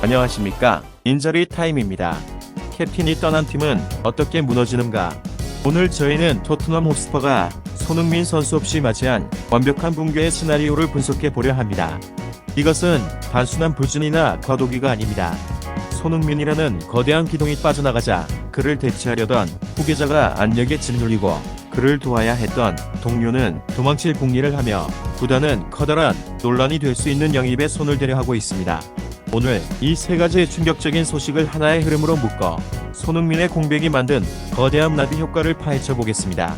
안녕하십니까. 인저리 타임입니다. 캡틴이 떠난 팀은 어떻게 무너지는가? 오늘 저희는 토트넘 호스퍼가 손흥민 선수 없이 맞이한 완벽한 붕괴의 시나리오를 분석해 보려 합니다. 이것은 단순한 불준이나 과도기가 아닙니다. 손흥민이라는 거대한 기둥이 빠져나가자 그를 대체하려던 후계자가 안력에 짓눌리고 그를 도와야 했던 동료는 도망칠 궁리를 하며 구단은 커다란 논란이 될 수 있는 영입에 손을 대려 하고 있습니다. 오늘 이 세 가지의 충격적인 소식을 하나의 흐름으로 묶어 손흥민의 공백이 만든 거대한 나비 효과를 파헤쳐 보겠습니다.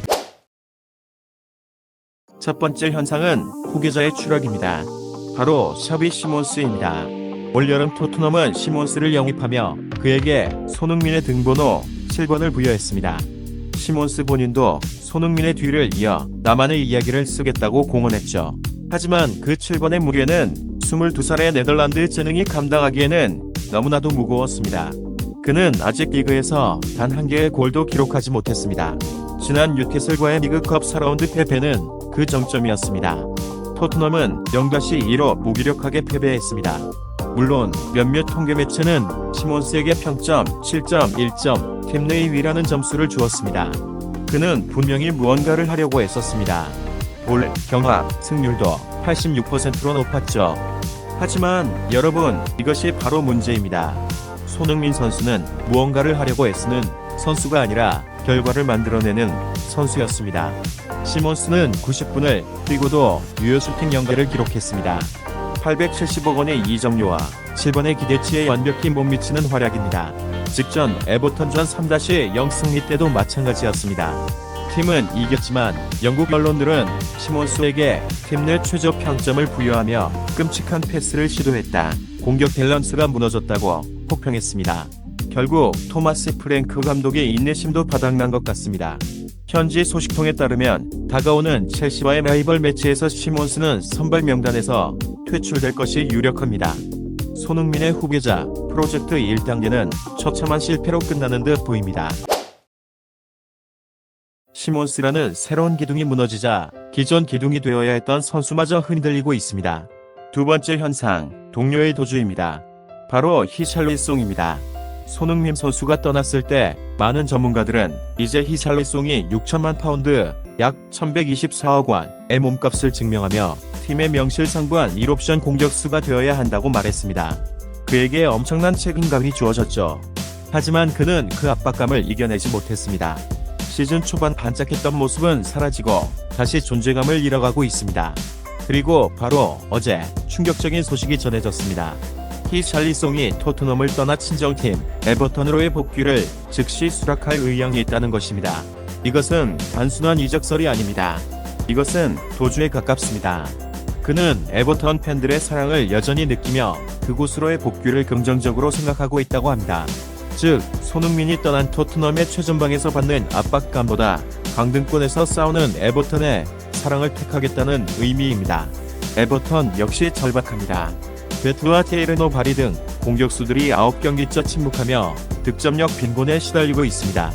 첫 번째 현상은 후계자의 추락입니다. 바로 샤비 시몬스입니다. 올여름 토트넘은 시몬스를 영입하며 그에게 손흥민의 등번호 7번을 부여했습니다. 시몬스 본인도 손흥민의 뒤를 이어 나만의 이야기를 쓰겠다고 공언했죠. 하지만 그 7번의 무게는 22살의 네덜란드 재능이 감당하기에는 너무나도 무거웠습니다. 그는 아직 리그에서 단 한 개의 골도 기록하지 못했습니다. 지난 뉴캐슬과의 리그컵 4라운드 패배는 그 정점이었습니다. 토트넘은 0-2로 무기력하게 패배했습니다. 물론 몇몇 통계 매체는 시몬스에게 평점 7점, 1점, 팀 내의 위라는 점수를 주었습니다. 그는 분명히 무언가를 하려고 했었습니다. 볼, 경합, 승률도 86%로 높았죠. 하지만 여러분, 이것이 바로 문제입니다. 손흥민 선수는 무언가를 하려고 애쓰는 선수가 아니라 결과를 만들어내는 선수였습니다. 시몬스는 90분을 뛰고도 유효 슈팅 연계를 기록했습니다. 870억 원의 이적료와 7번의 기대치에 완벽히 못 미치는 활약입니다. 직전 에버턴전 3-0 승리 때도 마찬가지였습니다. 팀은 이겼지만 영국 언론들은 시몬스에게 팀 내 최저 평점을 부여하며 끔찍한 패스를 시도했다. 공격 밸런스가 무너졌다고 혹평했습니다. 결국 토마스 프랭크 감독의 인내심도 바닥난 것 같습니다. 현지 소식통에 따르면 다가오는 첼시와의 라이벌 매치에서 시몬스는 선발 명단에서 퇴출될 것이 유력합니다. 손흥민의 후계자 프로젝트 1단계는 처참한 실패로 끝나는 듯 보입니다. 시몬스라는 새로운 기둥이 무너지자 기존 기둥이 되어야 했던 선수마저 흔들리고 있습니다. 두 번째 현상, 동료의 도주입니다. 바로 히샬리송입니다. 손흥민 선수가 떠났을 때 많은 전문가들은 이제 히샬리송이 6천만 파운드, 약 1124억 원의 몸값을 증명하며 팀의 명실상부한 1옵션 공격수가 되어야 한다고 말했습니다. 그에게 엄청난 책임감이 주어졌죠. 하지만 그는 그 압박감을 이겨내지 못했습니다. 시즌 초반 반짝했던 모습은 사라지고 다시 존재감을 잃어가고 있습니다. 그리고 바로 어제 충격적인 소식이 전해졌습니다. 히샬리송이 토트넘을 떠나 친정팀 에버턴으로의 복귀를 즉시 수락할 의향이 있다는 것입니다. 이것은 단순한 이적설이 아닙니다. 이것은 도주에 가깝습니다. 그는 에버턴 팬들의 사랑을 여전히 느끼며 그곳으로의 복귀를 긍정적으로 생각하고 있다고 합니다. 즉, 손흥민이 떠난 토트넘의 최전방에서 받는 압박감보다 강등권에서 싸우는 에버턴의 사랑을 택하겠다는 의미입니다. 에버턴 역시 절박합니다. 베트와 테이르노 바리 등 공격수들이 9경기째 침묵하며 득점력 빈곤에 시달리고 있습니다.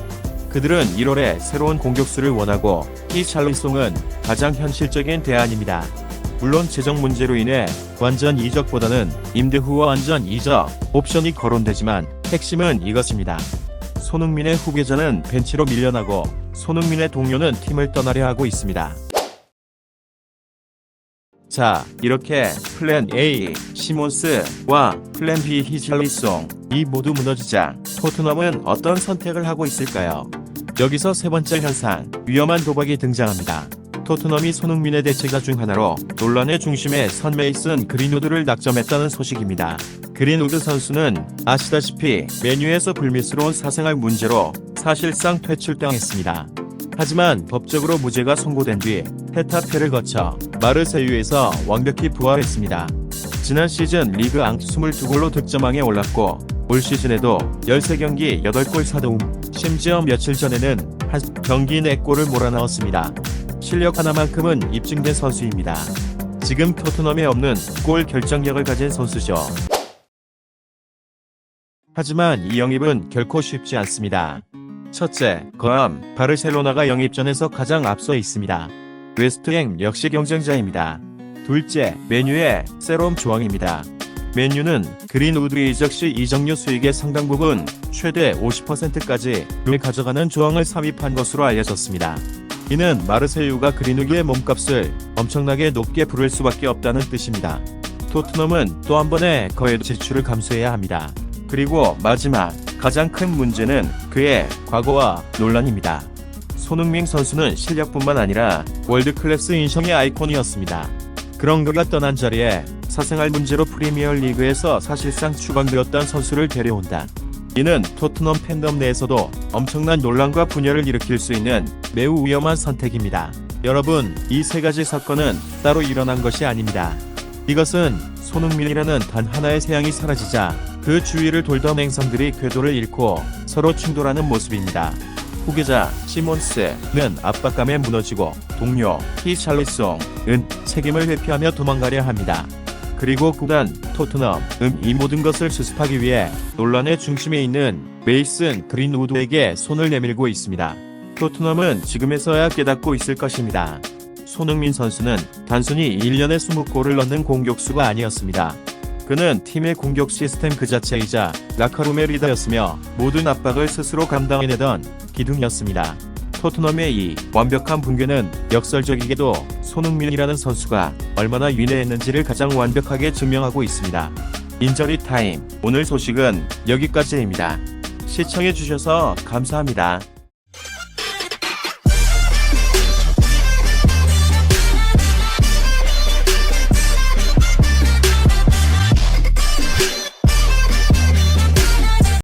그들은 1월에 새로운 공격수를 원하고 히샬리송은 가장 현실적인 대안입니다. 물론 재정 문제로 인해 완전 이적보다는 임대 후와 완전 이적 옵션이 거론되지만 핵심은 이것입니다. 손흥민의 후계자는 벤치로 밀려나고 손흥민의 동료는 팀을 떠나려 하고 있습니다. 자, 이렇게 플랜 A, 시몬스와 플랜 B, 히샬리송 이 모두 무너지자 토트넘은 어떤 선택을 하고 있을까요? 여기서 세 번째 현상, 위험한 도박이 등장합니다. 토트넘이 손흥민의 대체자 중 하나로 논란의 중심에 선 메이슨 그린우드를 낙점했다는 소식입니다. 그린우드 선수는 아시다시피 메뉴에서 불미스러운 사생활 문제로 사실상 퇴출당했습니다. 하지만 법적으로 무죄가 선고된 뒤 헤타페를 거쳐 마르세유에서 완벽히 부활했습니다. 지난 시즌 리그 앙 22골로 득점왕에 올랐고 올 시즌에도 13경기 8골 4도움 심지어 며칠 전에는 한 경기 4골을 몰아넣었습니다. 실력 하나만큼은 입증된 선수입니다. 지금 토트넘에 없는 골 결정력을 가진 선수죠. 하지만 이 영입은 결코 쉽지 않습니다. 첫째, 거암, 바르셀로나가 영입전에서 가장 앞서 있습니다. 웨스트햄 역시 경쟁자입니다. 둘째, 메뉴의 세롬 조항입니다. 맨유는 그린우드의 이적 시 이적료 수익의 상당 부분 최대 50%까지 를 가져가는 조항을 삽입한 것으로 알려졌습니다. 이는 마르세유가 그린우드의 몸값을 엄청나게 높게 부를 수밖에 없다는 뜻입니다. 토트넘은 또 한 번의 거액 지출을 감수해야 합니다. 그리고 마지막 가장 큰 문제는 그의 과거와 논란입니다. 손흥민 선수는 실력뿐만 아니라 월드클래스 인성의 아이콘이었습니다. 그런 그가 떠난 자리에 사생활 문제로 프리미어 리그에서 사실상 추방되었던 선수를 데려온다. 이는 토트넘 팬덤 내에서도 엄청난 논란과 분열을 일으킬 수 있는 매우 위험한 선택입니다. 여러분, 이 세 가지 사건은 따로 일어난 것이 아닙니다. 이것은 손흥민이라는 단 하나의 태양이 사라지자 그 주위를 돌던 행성들이 궤도를 잃고 서로 충돌하는 모습입니다. 후계자 시몬스는 압박감에 무너지고 동료 히샬리송은 책임을 회피하며 도망가려 합니다. 그리고 구단 토트넘은 이 모든 것을 수습하기 위해 논란의 중심에 있는 메이슨 그린우드에게 손을 내밀고 있습니다. 토트넘은 지금에서야 깨닫고 있을 것입니다. 손흥민 선수는 단순히 1년에 20골을 넣는 공격수가 아니었습니다. 그는 팀의 공격 시스템 그 자체이자 라카룸의 리더였으며 모든 압박을 스스로 감당해내던 기둥이었습니다. 토트넘의 이 완벽한 붕괴는 역설적이게도 손흥민이라는 선수가 얼마나 위대했는지를 가장 완벽하게 증명하고 있습니다. 인저리 타임 오늘 소식은 여기까지입니다. 시청해주셔서 감사합니다.